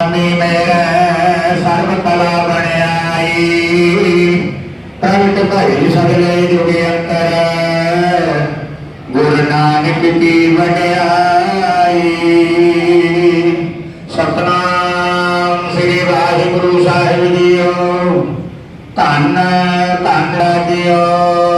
ਸੁਆਮੀ ਮੇਰੇ ਸਰਬ ਕਲਾ ਬਣਾਈ ਤਨਕ ਭਈ ਸਗਲੇ ਜੁਗ ਅੰਤਰ, ਗੁਰੂ ਨਾਨਕ ਕੀ ਵਡਿਆਈ। ਸਤਨਾਮ ਸ੍ਰੀ ਵਾਹਿਗੁਰੂ ਸਾਹਿਬ ਜੀਓ, ਧੰਨ ਧੰਨ ਜੀਓ।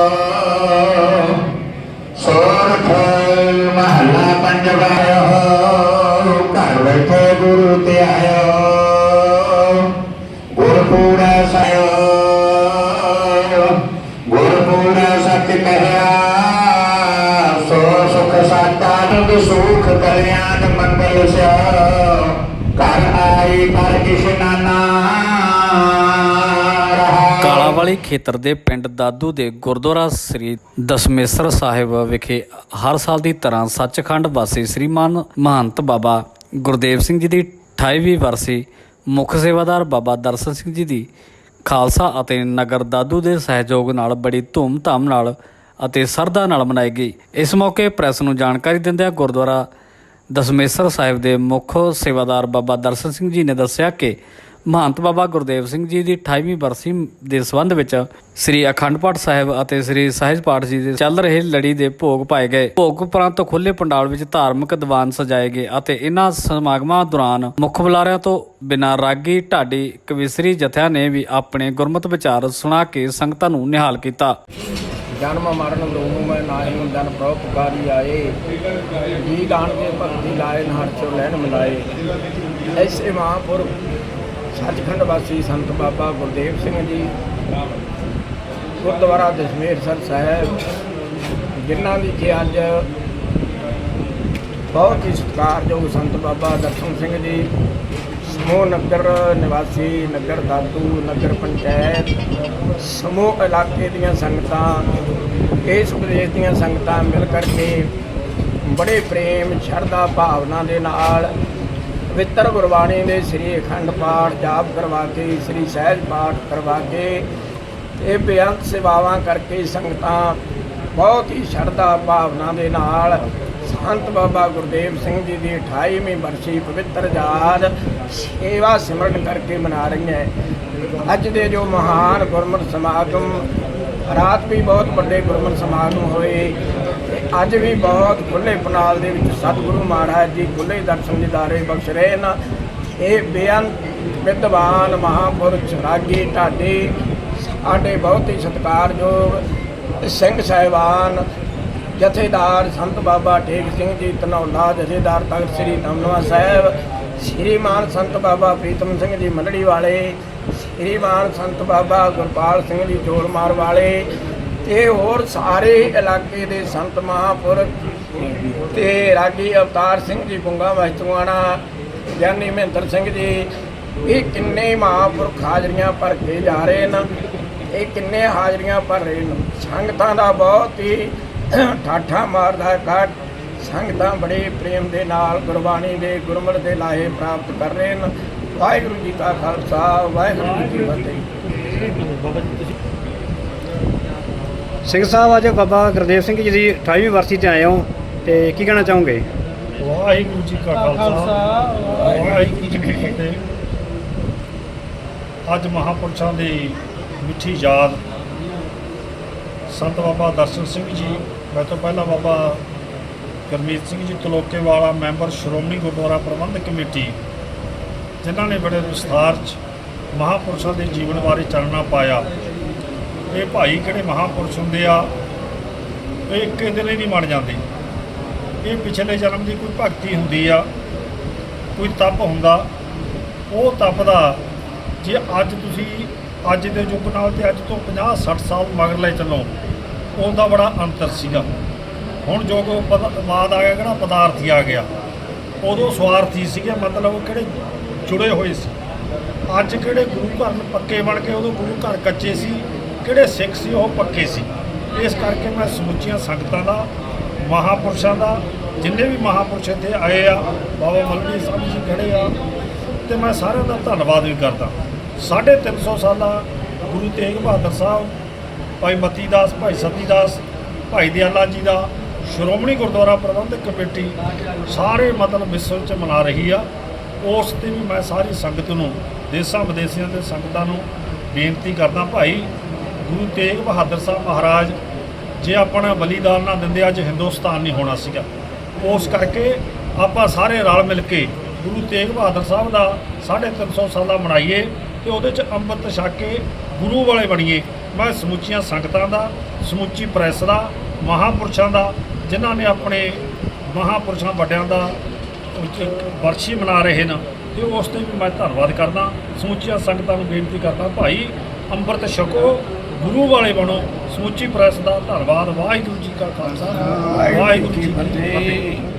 ਸਾਤਾਨੰਦ ਸੁਖ ਕਲਿਆਣ ਮੰਗਲ ਸਿਆ ਘਰ ਆਈ ਪਰ ਕਿਸ਼ਨਾਨਾ ਕਾਲਾ ਵਾਲੀ ਖੇਤਰ ਦੇ ਪਿੰਡ ਦਾਦੂ ਦੇ ਗੁਰਦੁਆਰਾ ਸ੍ਰੀ ਦਸਮੇਸ਼ਰ ਸਾਹਿਬ ਵਿਖੇ ਹਰ ਸਾਲ ਦੀ ਤਰ੍ਹਾਂ ਸੱਚਖੰਡ ਵਾਸੀ ਸ੍ਰੀਮਾਨ ਮਹੰਤ ਬਾਬਾ ਗੁਰਦੇਵ ਸਿੰਘ ਜੀ ਦੀ 28ਵੀਂ ਵਰਸੀ ਮੁੱਖ ਸੇਵਾਦਾਰ ਬਾਬਾ ਦਰਸ਼ਨ ਸਿੰਘ ਜੀ ਦੀ ਖਾਲਸਾ ਅਤੇ ਨਗਰ ਦਾਦੂ ਦੇ ਸਹਿਯੋਗ ਨਾਲ ਬੜੀ ਧੂਮ-ਧਾਮ ਨਾਲ ਅਤੇ ਸਰਦਾ ਨਾਲ ਮਨਾਈ ਗਈ। ਇਸ ਮੌਕੇ ਪ੍ਰੈਸ ਨੂੰ ਜਾਣਕਾਰੀ ਦਿੰਦਿਆਂ ਗੁਰਦੁਆਰਾ ਦਸਮੇਸ਼ਰ ਸਾਹਿਬ ਦੇ ਮੁੱਖ ਸੇਵਾਦਾਰ ਬਾਬਾ ਦਰਸ਼ਨ ਸਿੰਘ ਜੀ ਨੇ ਦੱਸਿਆ ਕਿ ਮਹੰਤ ਬਾਬਾ ਗੁਰਦੇਵ ਸਿੰਘ ਜੀ ਦੀ 28ਵੀਂ ਬਰਸੀ ਦੇ ਸੰਬੰਧ ਵਿੱਚ ਸ੍ਰੀ ਅਖੰਡ ਪਾਠ ਸਾਹਿਬ ਅਤੇ ਸ੍ਰੀ ਸਹਿਜ ਪਾਠ ਜੀ ਦੇ ਚੱਲ ਰਹੇ ਲੜੀ ਦੇ ਭੋਗ ਪਾਏ ਗਏ। ਭੋਗ ਉਪਰੰਤ ਖੁੱਲੇ ਪੰਡਾਲ ਵਿੱਚ ਧਾਰਮਿਕ ਦੀਵਾਨ ਸਜਾਏ ਗਏ ਅਤੇ ਇਹਨਾਂ ਸਮਾਗਮਾਂ ਦੌਰਾਨ ਮੁੱਖ ਬੁਲਾਰਿਆਂ ਤੋਂ ਬਿਨਾਂ ਰਾਗੀ, ਢਾਡੀ, ਕਵਿਸਰੀ ਜਥਿਆਂ ਨੇ ਵੀ ਆਪਣੇ ਗੁਰਮਤਿ ਵਿਚਾਰ ਸੁਣਾ ਕੇ ਸੰਗਤਾਂ ਨੂੰ ਨਿਹਾਲ ਕੀਤਾ। ਜਨਮ ਮਰਨ ਲੋਮੂ ਮੈਂ ਨਾਹੀ ਦਨ ਪ੍ਰਭ ਪੁਕਾਰੀ ਆਏ। ਜੀ ਗਾਣ ਕੇ ਭਗਤੀ ਲਾਏ ਨਹਰ ਚੋ ਲੈਣ ਮਿਲਾਏ। ਐਸੇ ਮਹਾਂਪੁਰ ਸੱਚਖੰਡ ਵਾਸੀ ਸੰਤ ਬਾਬਾ ਗੁਰਦੇਵ ਸਿੰਘ ਜੀ, ਗੁਰਦੁਆਰਾ ਦਸ਼ਮੇਸ਼ਰ ਸਾਹਿਬ, ਜਿਨ੍ਹਾਂ ਦੀ ਕਿ ਅੱਜ ਬਹੁਤ ਹੀ ਸਤਿਕਾਰਯੋਗ ਸੰਤ ਬਾਬਾ ਦਰਸ਼ਨ ਸਿੰਘ ਜੀ ਸਮੂਹ ਨਗਰ, ਨਿਵਾਸੀ ਨਗਰ ਦਾਤੂ, ਨਗਰ ਪੰਚਾਇਤ, ਸਮੂਹ ਇਲਾਕੇ ਦੀਆਂ ਸੰਗਤਾਂ ਇਸ ਪ੍ਰਦੇਸ਼ ਦੀਆਂ ਸੰਗਤਾਂ ਮਿਲ ਕਰਕੇ ਬੜੇ ਪ੍ਰੇਮ, ਸ਼ਰਧਾ ਭਾਵਨਾ ਦੇ ਨਾਲ ਪਵਿੱਤਰ ਗੁਰਬਾਣੀ ਦੇ ਸ੍ਰੀ ਅਖੰਡ ਪਾਠ ਜਾਪ ਕਰਵਾ ਕੇ, ਸ੍ਰੀ ਸਹਿਜ ਪਾਠ ਕਰਵਾ ਕੇ, ਇਹ ਬੇਅੰਤ ਸੇਵਾਵਾਂ ਕਰਕੇ ਸੰਗਤਾਂ ਬਹੁਤ ਹੀ ਸ਼ਰਧਾ ਭਾਵਨਾ ਦੇ ਨਾਲ ਸੰਤ ਬਾਬਾ ਗੁਰਦੇਵ ਸਿੰਘ ਜੀ ਦੀ 28ਵੀਂ ਬਰਸੀ ਪਵਿੱਤਰ ਯਾਦ ਸੇਵਾ ਸਿਮਰਨ ਕਰਕੇ ਮਨਾ ਰਹੀ ਹੈ। ਅੱਜ ਦੇ ਜੋ ਮਹਾਨ ਗੁਰਮਤਿ ਸਮਾਗਮ, ਰਾਤ ਵੀ ਬਹੁਤ ਵੱਡੇ ਗੁਰਮਤਿ ਸਮਾਗਮ ਹੋਏ ਅੱਜ ਵੀ ਬਹੁਤ ਖੁੱਲੇ ਪਨਾਲ ਦੇ ਵਿੱਚ ਸਤਿਗੁਰੂ ਮਹਾਰਾਜ ਜੀ ਖੁੱਲੇ ਦਰਸ਼ਨ ਦਿਦਾਰੇ ਬਖਸ਼ ਰਹੇ ਨੇ ਇਹ ਬੇਅੰਤ ਵਿਦਵਾਨ ਮਹਾਂਪੁਰਖ ਰਾਗੀ ਢਾਡੀ, ਸਾਡੇ ਬਹੁਤ ਹੀ ਸਤਿਕਾਰਯੋਗ ਸਿੰਘ ਸਾਹਿਬਾਨ ਜਥੇਦਾਰ ਸੰਤ ਬਾਬਾ ਟੇਕ ਸਿੰਘ ਜੀ, ਧਨੌਲਾ ਜਥੇਦਾਰ ਤਖਤ ਸ੍ਰੀ ਦਮਨਵਾ ਸਾਹਿਬ, ਸ਼੍ਰੀਮਾਨ ਸੰਤ ਬਾਬਾ ਪ੍ਰੀਤਮ ਸਿੰਘ ਜੀ ਮੰਡੜੀ ਵਾਲੇ, ਸ਼੍ਰੀਮਾਨ ਸੰਤ ਬਾਬਾ ਗੁਰਪਾਲ ਸਿੰਘ ਜੀ ਜੋੜਮਾਰ ਵਾਲੇ ਤੇ ਹੋਰ ਸਾਰੇ ਇਲਾਕੇ ਦੇ ਸੰਤ ਮਹਾਂਪੁਰਖ ਤੇ ਰਾਗੀ ਅਵਤਾਰ ਸਿੰਘ ਜੀ ਗੁੰਗਾ ਮਹਤਵਾਣਾ, ਗਿਆਨੀ ਮਹਿੰਦਰ ਸਿੰਘ ਜੀ, ਇਹ ਕਿੰਨੇ ਮਹਾਂਪੁਰਖ ਹਾਜ਼ਰੀਆਂ ਭਰ ਕੇ ਜਾ ਰਹੇ ਨੇ ਇਹ ਕਿੰਨੇ ਹਾਜ਼ਰੀਆਂ ਭਰ ਰਹੇ ਨੇ ਸੰਗਤਾਂ ਦਾ ਬਹੁਤ ਹੀ ਠਾਠਾ ਮਾਰਦਾ ਕੱਟ ਸੰਗਤਾਂ ਬੜੇ ਪ੍ਰੇਮ ਦੇ ਨਾਲ ਗੁਰਬਾਣੀ ਦੇ ਗੁਰਮਤਿ ਦੇ ਲਾਹੇ ਪ੍ਰਾਪਤ ਕਰ ਰਹੇ ਨੇ ਵਾਹਿਗੁਰੂ ਜੀ ਕਾ ਖਾਲਸਾ ਵਾਹਿਗੁਰੂ ਜੀ ਕੀ ਫਤਿਹ। ਸਿੰਘ ਸਾਹਿਬ ਅੱਜ ਬਾਬਾ ਗੁਰਦੇਵ ਸਿੰਘ ਜੀ ਦੀ 28ਵੀਂ ਵਰਸੀ ਤੇ ਆਏ ਹੋ ਤੇ ਕੀ ਕਹਿਣਾ ਚਾਹੋਗੇ? ਵਾਹਿਗੁਰੂ ਜੀ ਕਾ ਖਾਲਸਾ। ਵਾਹਿਗੁਰੂ ਜੀ ਕੀ ਫਤਿਹ। ਅੱਜ ਮਹਾਪੁਰਸ਼ਾਂ ਦੀ ਮਿੱਠੀ ਯਾਦ ਸੰਤ ਬਾਬਾ ਦਰਸ਼ਨ ਸਿੰਘ ਜੀ ਮੈਂ ਤੋਂ ਪਹਿਲਾਂ ਬਾਬਾ ਗੁਰਮੀਤ ਸਿੰਘ ਜੀ ਤਲੋਕੇ ਵਾਲਾ ਮੈਂਬਰ ਸ਼੍ਰੋਮਣੀ ਗੁਰਦੁਆਰਾ ਪ੍ਰਬੰਧਕ ਕਮੇਟੀ, ਜਿਨ੍ਹਾਂ ਨੇ ਬੜੇ ਵਿਸਥਾਰ ਚ ਮਹਾਪੁਰਸ਼ਾਂ ਦੇ ਜੀਵਨ ਬਾਰੇ ਚਾਨਣਾ ਪਾਇਆ। ਇਹ ਭਾਈ ਕਿਹੜੇ ਮਹਾਪੁਰਸ਼ ਹੁੰਦੇ ਆ, ਇਹ ਇੱਕ ਦਿਨ ਹੀ ਨਹੀਂ ਬਣ ਜਾਂਦੇ। ਇਹ ਪਿਛਲੇ ਜਨਮ ਦੀ ਕੋਈ ਭਗਤੀ ਹੁੰਦੀ ਆ, ਕੋਈ ਤਪ ਹੁੰਦਾ, ਉਹ ਤਪ ਦਾ ਜੇ ਅੱਜ ਤੁਸੀਂ ਅੱਜ ਦੇ ਯੁੱਗ ਨਾਲ ਤੇ ਅੱਜ ਤੋਂ 50 60 ਸਾਲ ਮਗਰ ਲੈ ਚੱਲੋ ਉਹਦਾ ਬੜਾ ਅੰਤਰ ਸੀਗਾ। ਹੁਣ ਜੋ ਕੋ ਬਾਦ ਆ ਗਿਆ ਕਿਹੜਾ ਪਦਾਰਥੀ ਆ ਗਿਆ। ਉਦੋਂ ਸਵਾਰਥੀ ਸੀਗੇ, ਮਤਲਬ ਉਹ ਕਿਹੜੇ ਜੁੜੇ ਹੋਏ ਸੀ। ਅੱਜ ਕਿਹੜੇ ਗੁਰੂ ਘਰ ਪੱਕੇ ਬਣ ਕੇ ਉਦੋਂ ਗੁਰੂ ਘਰ ਕੱਚੇ ਸੀ, ਕਿਹੜੇ ਸਿੱਖ ਸੀ ਉਹ ਪੱਕੇ ਸੀ। ਇਸ ਕਰਕੇ ਮੈਂ ਸਮੁੱਚੀਆਂ ਸੰਗਤਾਂ ਦਾ, ਮਹਾਪੁਰਸ਼ਾਂ ਦਾ, ਜਿੰਨੇ ਵੀ ਮਹਾਪੁਰਸ਼ ਇੱਥੇ ਆਏ ਆ, ਬਾਬਾ ਮਲਕੀ ਸਾਹਿਬ ਜੀ ਖੜੇ ਆ, ਤੇ ਮੈਂ ਸਾਰਿਆਂ ਦਾ ਧੰਨਵਾਦ ਵੀ ਕਰਦਾ। 350 ਸਾਲਾਂ ਗੁਰੂ ਤੇਗ ਬਹਾਦਰ ਸਾਹਿਬ ਭਾਈ ਮਤੀ ਦਾਸ, ਭਾਈ ਸਤੀ ਦਾਸ, ਭਾਈ ਦਿਆਲਾ ਜੀ ਦਾ ਸ਼੍ਰੋਮਣੀ ਗੁਰਦੁਆਰਾ ਪ੍ਰਬੰਧਕ ਕਮੇਟੀ ਸਾਰੇ ਮਤਲਬ ਵਿਸ਼ਵ ਚ ਮਨਾ ਰਹੀ ਆ। ਉਸ ਤੇ ਵੀ ਮੈਂ ਸਾਰੀ ਸੰਗਤ ਨੂੰ, ਦੇਸਾਂ ਵਿਦੇਸ਼ਾਂ ਦੇ ਸੰਗਤਾਂ ਨੂੰ ਬੇਨਤੀ ਕਰਦਾ, ਭਾਈ ਗੁਰੂ ਤੇਗ ਬਹਾਦਰ ਸਾਹਿਬ ਮਹਾਰਾਜ, ਜੇ ਆਪਣਾ ਬਲੀਦਾਨ ਨਾ ਦਿੰਦੇ, ਅੱਜ ਹਿੰਦੁਸਤਾਨ ਨਹੀਂ ਹੋਣਾ ਸੀਗਾ। ਉਸ ਕਰਕੇ ਆਪਾਂ ਸਾਰੇ ਰਲ ਮਿਲ ਕੇ ਗੁਰੂ ਤੇਗ ਬਹਾਦਰ ਸਾਹਿਬ ਦਾ 350 ਸਾਲਾ ਮਨਾਈਏ ਤੇ ਉਹਦੇ ਚ ਅੰਮ੍ਰਿਤ ਛਕ ਕੇ ਗੁਰੂ ਵਾਲੇ ਬਣੀਏ। ਮੈਂ ਸਮੁੱਚੀਆਂ ਸੰਗਤਾਂ ਦਾ ਸਮੁੱਚੀ ਪ੍ਰੈਸ ਦਾ ਮਹਾਪੁਰਸ਼ਾਂ ਦਾ ਜਿਨ੍ਹਾਂ ਨੇ ਆਪਣੇ ਮਹਾਪੁਰਸ਼ਾਂ ਵੱਡਿਆਂ ਦਾ ਵਰਸ਼ੀ ਮਨਾ ਰਹੇ ਨੇ ਤੇ ਉਸ ਤੇ ਵੀ ਮੈਂ ਧੰਨਵਾਦ ਕਰਦਾ। ਸਮੁੱਚੀਆਂ ਸੰਗਤਾਂ ਨੂੰ ਬੇਨਤੀ ਕਰਦਾ ਭਾਈ ਅੰਮ੍ਰਿਤ ਛਕੋ ਗੁਰੂ ਵਾਲੇ ਬਣੋ। ਸਮੁੱਚੀ ਪ੍ਰੈਸ ਦਾ ਧੰਨਵਾਦ ਵਾਹਿਗੁਰੂ ਜੀ ਕਾ ਖਾਲਸਾ ਵਾਹਿਗੁਰੂ ਜੀ ਕੀ ਫਤਿਹ।